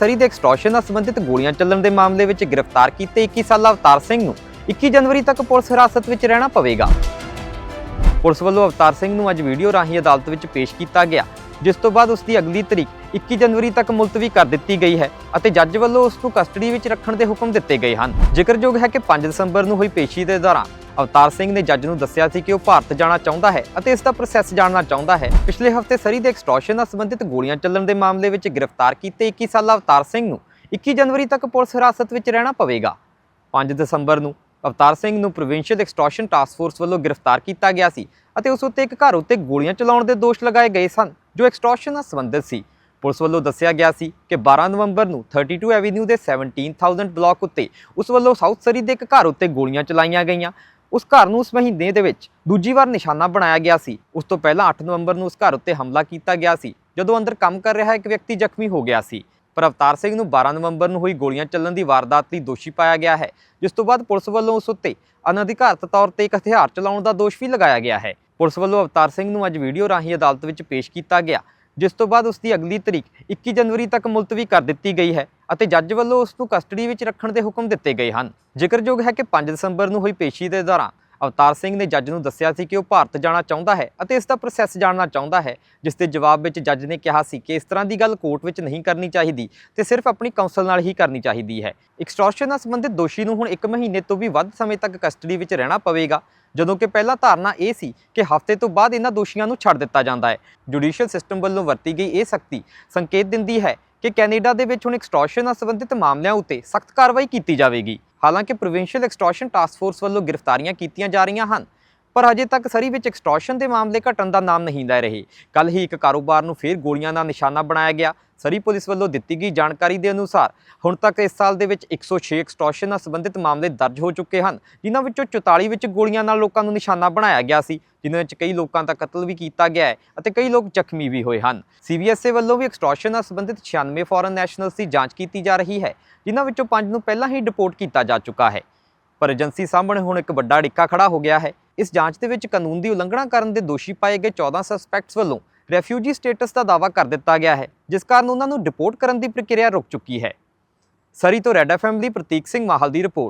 ਸਰੀ ਦੇ ਐਕਸਟ੍ਰੋਸ਼ਨ ਨਾਲ ਸੰਬੰਧਿਤ ਗੋਲੀਆਂ ਚੱਲਣ ਦੇ ਮਾਮਲੇ ਵਿੱਚ ਗ੍ਰਿਫਤਾਰ ਕੀਤੇ 21 ਸਾਲਾ ਅਵਤਾਰ ਸਿੰਘ ਨੂੰ 21 ਜਨਵਰੀ ਤੱਕ ਪੁਲਿਸ ਹਿਰਾਸਤ ਵਿੱਚ ਰਹਿਣਾ ਪਵੇਗਾ। ਪੁਲਿਸ ਵੱਲੋਂ ਅਵਤਾਰ ਸਿੰਘ ਨੂੰ ਅੱਜ ਵੀਡੀਓ ਰਾਹੀਂ ਅਦਾਲਤ ਵਿੱਚ ਪੇਸ਼ ਕੀਤਾ ਗਿਆ, ਜਿਸ ਤੋਂ ਬਾਅਦ ਉਸ ਦੀ ਅਗਲੀ ਤਰੀਕ 21 ਜਨਵਰੀ ਤੱਕ ਮੁਲਤਵੀ ਕਰ ਦਿੱਤੀ ਗਈ ਹੈ ਅਤੇ ਜੱਜ ਵੱਲੋਂ ਉਸ ਨੂੰ ਕਸਟਡੀ ਵਿੱਚ ਰੱਖਣ ਦੇ ਹੁਕਮ ਦਿੱਤੇ ਗਏ ਹਨ। ਜ਼ਿਕਰਯੋਗ ਹੈ ਕਿ 5 ਦਸੰਬਰ ਨੂੰ ਹੋਈ ਪੇਸ਼ੀ ਦੇ ਦੌਰਾਨ ਅਵਤਾਰ ਸਿੰਘ ਨੇ ਜੱਜ ਨੂੰ ਦੱਸਿਆ ਸੀ ਕਿ ਉਹ ਭਾਰਤ ਜਾਣਾ ਚਾਹੁੰਦਾ ਹੈ ਅਤੇ ਇਸ ਦਾ ਪ੍ਰੋਸੈਸ ਜਾਣਨਾ ਚਾਹੁੰਦਾ ਹੈ। ਪਿਛਲੇ ਹਫ਼ਤੇ ਸਰੀ ਦੇ ਐਕਸਟ੍ਰੋਸ਼ਨ ਨਾਲ ਸੰਬੰਧਿਤ ਗੋਲੀਆਂ ਚੱਲਣ ਦੇ ਮਾਮਲੇ ਵਿੱਚ ਗ੍ਰਿਫਤਾਰ ਕੀਤੇ 21 ਸਾਲਾ ਅਵਤਾਰ ਸਿੰਘ ਨੂੰ। 21 ਜਨਵਰੀ ਤੱਕ ਪੁਲਿਸ ਹਿਰਾਸਤ ਵਿੱਚ ਰਹਿਣਾ ਪਵੇਗਾ। 5 ਦਸੰਬਰ ਨੂੰ ਅਵਤਾਰ ਸਿੰਘ ਨੂੰ ਪ੍ਰੋਵਿੰਸ਼ੀਅਲ ਐਕਸਟ੍ਰੋਸ਼ਨ ਟਾਸਕ ਫੋਰਸ ਵੱਲੋਂ ਗ੍ਰਿਫਤਾਰ ਕੀਤਾ ਗਿਆ ਸੀ ਅਤੇ ਉਸ ਉੱਤੇ ਇੱਕ ਘਰ ਉੱਤੇ ਗੋਲੀਆਂ ਚਲਾਉਣ ਦੇ ਦੋਸ਼ ਲਗਾਏ ਗਏ ਸਨ, ਜੋ ਐਕਸਟ੍ਰੋਸ਼ਨ ਨਾਲ ਸੰਬੰਧਿਤ ਸੀ। ਪੁਲਿਸ ਵੱਲੋਂ ਦੱਸਿਆ ਗਿਆ ਸੀ ਕਿ 12 ਨਵੰਬਰ ਨੂੰ 32 ਐਵੀਨਿਊ ਦੇ 17000 ਬਲਾਕ ਉੱਤੇ ਉਸ ਵੱਲੋਂ ਸਾਊਥ ਸਰੀ ਦੇ ਇੱਕ ਘਰ ਉੱਤੇ ਗੋਲੀਆਂ ਚਲਾਈਆਂ ਗਈਆਂ ਉਸ ਘਰ ਨੂੰ ਉਸ ਮਹੀਨੇ ਦੇ ਵਿੱਚ ਦੂਜੀ ਵਾਰ ਨਿਸ਼ਾਨਾ ਬਣਾਇਆ ਗਿਆ ਸੀ। ਉਸ ਤੋਂ ਪਹਿਲਾਂ 8 ਨਵੰਬਰ ਨੂੰ ਉਸ ਘਰ ਉੱਤੇ ਹਮਲਾ ਕੀਤਾ ਗਿਆ ਸੀ, ਜਦੋਂ ਅੰਦਰ ਕੰਮ ਕਰ ਰਿਹਾ ਇੱਕ ਵਿਅਕਤੀ ਜ਼ਖਮੀ ਹੋ ਗਿਆ ਸੀ। ਪਰ ਅਵਤਾਰ ਸਿੰਘ ਨੂੰ 12 ਨਵੰਬਰ ਨੂੰ ਹੋਈ ਗੋਲੀਆਂ ਚੱਲਣ ਦੀ ਵਾਰਦਾਤ ਲਈ ਦੋਸ਼ੀ ਪਾਇਆ ਗਿਆ ਹੈ, ਜਿਸ ਤੋਂ ਬਾਅਦ ਪੁਲਿਸ ਵੱਲੋਂ ਉਸ ਉੱਤੇ ਅਨਧਿਕਾਰਤ ਤੌਰ ਤੇ ਇੱਕ ਹਥਿਆਰ ਚਲਾਉਣ ਦਾ ਦੋਸ਼ ਵੀ ਲਗਾਇਆ ਗਿਆ ਹੈ। ਪੁਲਿਸ ਵੱਲੋਂ ਅਵਤਾਰ ਸਿੰਘ ਨੂੰ ਅੱਜ ਵੀਡੀਓ ਰਾਹੀਂ ਅਦਾਲਤ ਵਿੱਚ ਪੇਸ਼ ਕੀਤਾ ਗਿਆ। ਜਿਸ ਤੋਂ ਬਾਅਦ ਉਸ ਦੀ ਅਗਲੀ ਤਰੀਕ 21 ਜਨਵਰੀ ਤੱਕ ਮੁਲਤਵੀ ਕਰ ਦਿੱਤੀ ਗਈ ਹੈ ਅਤੇ ਜੱਜ ਵੱਲੋਂ ਉਸ ਨੂੰ ਕਸਟਡੀ ਵਿੱਚ ਰੱਖਣ ਦੇ ਹੁਕਮ ਦਿੱਤੇ ਗਏ ਹਨ। ਜ਼ਿਕਰਯੋਗ ਹੈ ਕਿ 5 ਦਸੰਬਰ ਨੂੰ ਹੋਈ ਪੇਸ਼ੀ ਦੇ ਦੌਰਾਨ ਅਵਤਾਰ ਸਿੰਘ ਨੇ ਜੱਜ ਨੂੰ ਦੱਸਿਆ ਸੀ ਕਿ ਉਹ ਭਾਰਤ ਜਾਣਾ ਚਾਹੁੰਦਾ ਹੈ ਅਤੇ ਇਸ ਦਾ ਪ੍ਰੋਸੈਸ ਜਾਣਨਾ ਚਾਹੁੰਦਾ ਹੈ, ਜਿਸ ਦੇ ਜਵਾਬ ਵਿੱਚ ਜੱਜ ਨੇ ਕਿਹਾ ਸੀ ਕਿ ਇਸ ਤਰ੍ਹਾਂ ਦੀ ਗੱਲ ਕੋਰਟ ਵਿੱਚ ਨਹੀਂ ਕਰਨੀ ਚਾਹੀਦੀ ਤੇ ਸਿਰਫ ਆਪਣੀ ਕਾਉਂਸਲ ਨਾਲ ਹੀ ਕਰਨੀ ਚਾਹੀਦੀ ਹੈ। ਐਕਸਟ੍ਰੋਸ਼ਨ ਨਾਲ ਸੰਬੰਧਿਤ ਦੋਸ਼ੀ ਨੂੰ ਹੁਣ 1 ਮਹੀਨੇ ਤੋਂ ਵੀ ਵੱਧ ਸਮੇਂ ਤੱਕ ਕਸਟਡੀ ਵਿੱਚ ਰਹਿਣਾ ਪਵੇਗਾ ਜਦੋਂ ਕਿ ਪਹਿਲਾਂ ਧਾਰਨਾ ਇਹ ਸੀ ਕਿ ਹਫ਼ਤੇ ਤੋਂ ਬਾਅਦ ਇਹਨਾਂ ਦੋਸ਼ੀਆਂ ਨੂੰ ਛੱਡ ਦਿੱਤਾ ਜਾਂਦਾ ਹੈ। ਜੁਡੀਸ਼ੀਅਲ ਸਿਸਟਮ ਵੱਲੋਂ ਵਰਤੀ ਗਈ ਇਹ ਸਖਤੀ ਸੰਕੇਤ ਦਿੰਦੀ ਹੈ ਕਿ ਕੈਨੇਡਾ ਦੇ ਵਿੱਚ ਹੁਣ ਐਕਸਟ੍ਰੋਸ਼ਨ ਨਾਲ ਸੰਬੰਧਿਤ ਮਾਮਲਿਆਂ ਉੱਤੇ ਸਖਤ ਕਾਰਵਾਈ ਕੀਤੀ ਜਾਵੇਗੀ। ਹਾਲਾਂਕਿ ਪ੍ਰੋਵਿੰਸ਼ੀਅਲ ਐਕਸਟ੍ਰੋਸ਼ਨ ਟਾਸਕ ਫੋਰਸ ਵੱਲੋਂ ਗ੍ਰਿਫਤਾਰੀਆਂ ਕੀਤੀਆਂ ਜਾ ਰਹੀਆਂ ਹਨ, ਪਰ ਹਜੇ ਤੱਕ ਸਰੀ ਵਿੱਚ ਐਕਸਟ੍ਰੋਸ਼ਨ ਦੇ ਮਾਮਲੇ ਘਟਣ ਦਾ ਨਾਮ ਨਹੀਂ ਲੈ ਰਹੇ। ਕੱਲ ਹੀ ਇੱਕ ਕਾਰੋਬਾਰ ਨੂੰ ਫੇਰ ਗੋਲੀਆਂ ਦਾ ਨਿਸ਼ਾਨਾ ਬਣਾਇਆ ਗਿਆ ਸਰੀ ਪੁਲਿਸ ਵੱਲੋਂ ਦਿੱਤੀ ਗਈ ਜਾਣਕਾਰੀ ਦੇ ਅਨੁਸਾਰ ਹੁਣ ਤੱਕ ਇਸ ਸਾਲ ਦੇ ਵਿੱਚ 106 ਐਕਸਟ੍ਰੋਸ਼ਨ ਨਾਲ ਸੰਬੰਧਿਤ ਮਾਮਲੇ ਦਰਜ ਹੋ ਚੁੱਕੇ ਹਨ, ਜਿਨ੍ਹਾਂ ਵਿੱਚੋਂ 44 ਵਿੱਚ ਗੋਲੀਆਂ ਨਾਲ ਲੋਕਾਂ ਨੂੰ ਨਿਸ਼ਾਨਾ ਬਣਾਇਆ ਗਿਆ ਸੀ, ਜਿਨ੍ਹਾਂ ਵਿੱਚ ਕਈ ਲੋਕਾਂ ਦਾ ਕਤਲ ਵੀ ਕੀਤਾ ਗਿਆ ਹੈ ਅਤੇ ਕਈ ਲੋਕ ਜ਼ਖਮੀ ਵੀ ਹੋਏ ਹਨ। ਸੀਬੀਐਸਏ ਵੱਲੋਂ ਵੀ ਐਕਸਟ੍ਰੋਸ਼ਨ ਨਾਲ ਸੰਬੰਧਿਤ 96 ਫੋਰਨ ਨੈਸ਼ਨਲਸ ਦੀ ਜਾਂਚ ਕੀਤੀ ਜਾ ਰਹੀ ਹੈ, ਜਿਨ੍ਹਾਂ ਵਿੱਚੋਂ 5 ਨੂੰ ਪਹਿਲਾਂ ਹੀ ਡਿਪੋਰਟ ਕੀਤਾ ਜਾ ਚੁੱਕਾ ਹੈ। ਪਰ ਏਜੰਸੀ ਸਾਹਮਣੇ ਹੁਣ ਇੱਕ ਵੱਡਾ ਡਿੱਕਾ ਖੜਾ ਹੋ ਗਿਆ ਹੈ। ਇਸ ਜਾਂਚ ਦੇ ਵਿੱਚ ਕਾਨੂੰਨ ਦੀ ਉਲੰਘਣਾ ਕਰਨ ਦੇ ਦੋਸ਼ੀ ਪਾਏ ਗਏ 14 ਸਸਪੈਕਟਸ ਵੱਲੋਂ ਰੈਫਿਊਜੀ ਸਟੇਟਸ ਦਾ ਦਾਅਵਾ ਕਰ ਦਿੱਤਾ ਗਿਆ ਹੈ, ਜਿਸ ਕਾਰਨ ਉਹਨਾਂ ਨੂੰ ਡਿਪੋਰਟ ਕਰਨ ਦੀ ਪ੍ਰਕਿਰਿਆ ਰੁਕ ਚੁੱਕੀ ਹੈ। ਸਰੀ ਤੋਂ ਰੈਡ ਐਫਐਮ ਲਈ ਪ੍ਰਤੀਕ ਸਿੰਘ ਮਾਹਲ ਦੀ ਰਿਪੋਰਟ।